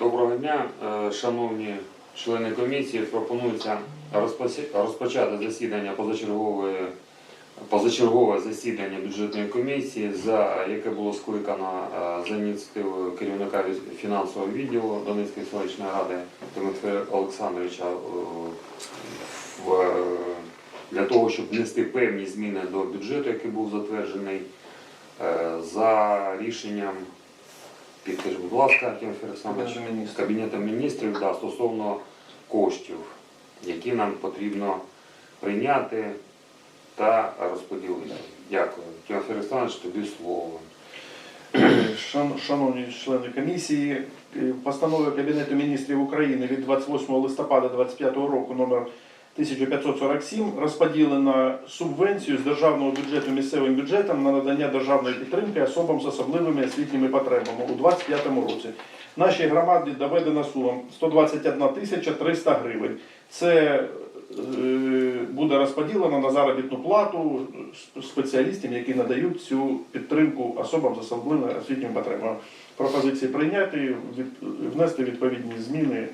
Доброго дня, е, шановні члени комісії. Пропонується розпочати засідання позачергової позачергове засідання бюджетної комісії, за яке було скликано е, за ініціативою керівника фінансового відділу Донецької селищної ради Тимофія Олександровича е, для того, щоб внести певні зміни до бюджету, який був затверджений за рішенням Підкажіть, будь ласка, Тимофій Олександрович. Кабінетом міністрів да, стосовно коштів, які нам потрібно прийняти та розподілити. Дякую. Тимофій Олександрович, тобі слово. Шановні члени комісії, е, постанови Кабінету міністрів України від 28 листопада 2025 року номер 1547 розподілена субвенцію з державного бюджету місцевим бюджетам на надання державної підтримки особам з особливими освітніми потребами у 2025 році. Нашій громаді доведена сума 121 тисяча 300 гривень. Це е, буде розподілено на заробітну плату сп- спеціалістам, які надають цю підтримку особам з особливими освітніми потребами. Пропозиції прийняти, внести відповідні зміни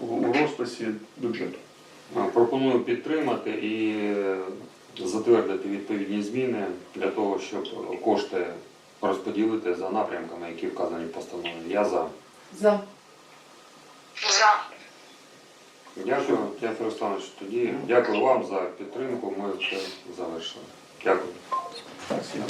у розписі бюджету. Пропоную підтримати і е, затвердити відповідні зміни для того, щоб кошти розподілити за напрямками, які вказані в постанові. Я за. За. За. Дякую, Тимофій Олександрович. Тоді дякую вам за підтримку. Ми все завершили. Дякую. Спасибо.